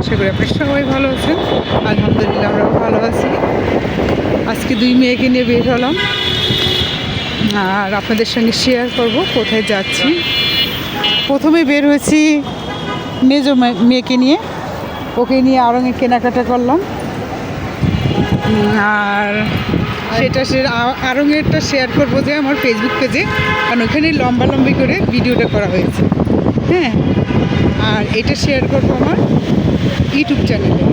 আপনারা সবাই ভালো আছেন। আলহামদুলিল্লাহ আমরাও ভালো আছি। আজকে দুই মেয়েকে নিয়ে বের হলাম। আর আপনাদের সঙ্গে শেয়ার করব কোথায় যাচ্ছি। প্রথমে বের হয়েছি মেজ মেয়েকে নিয়ে। ওকে নিয়ে আরঙে কেনাকাটা করলাম। আর সেটা সে আ- আরঙেরটা শেয়ার করব যে আমার ফেসবুক পেজে কারণ ওখানে লম্বা লম্বি করে ভিডিওটা করা হয়েছে। হ্যাঁ? আর এটা শেয়ার করব আমার ইউটিউব চ্যানেলে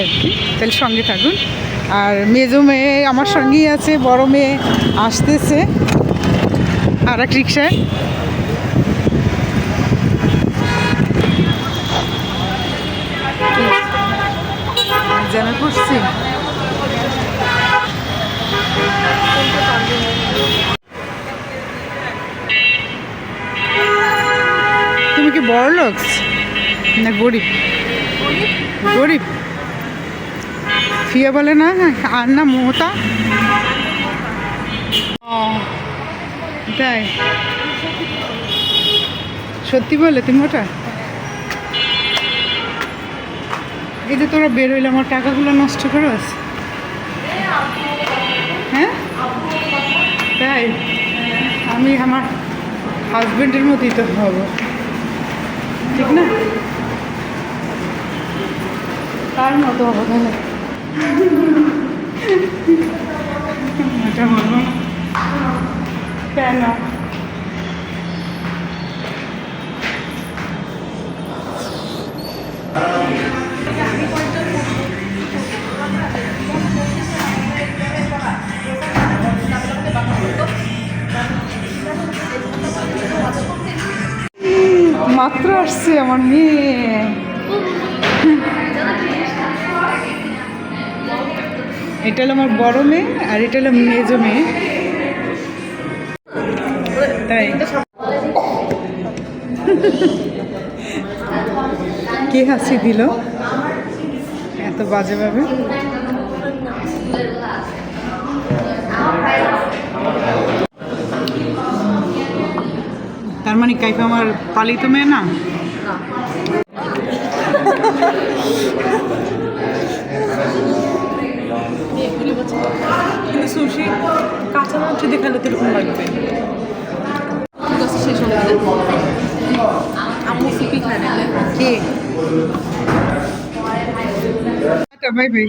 আর কি। তাহলে সঙ্গে থাকুন। আর মেজো মেয়ে আমার সঙ্গেই আছে, বড় মেয়ে আসতেছে। আর এক রিক্সায়। জ্যামে পড়ছি বড় লোক না, গরিব। গরিব। ফিয়া বলে না আর না মমতা তাই। সত্যি বলে তুমি ওটা? এই যে তোরা বের হইলে আমার টাকাগুলো নষ্ট করস? হ্যাঁ? তাই। আমি আমার হাজবেন্ডের মতোই তো হব। ঠিক না? তার মতো হবে তাহলে কেন? মাত্র আসছে আমার মেয়ে। এটা হলো আমার বড় মেয়ে আর এটা হলো মেজো মেয়ে। তাই। কে হাসি দিল? এত বাজেভাবে মানে কাইফা আমার পালিত মেয়ে না? কিন্তু সুশি কাঁচা মাংস দিয়ে খেলে তো এরকম লাগবে। শেষ হয়ে গেলে আম্মু সিপি খায় না কে? Bye bye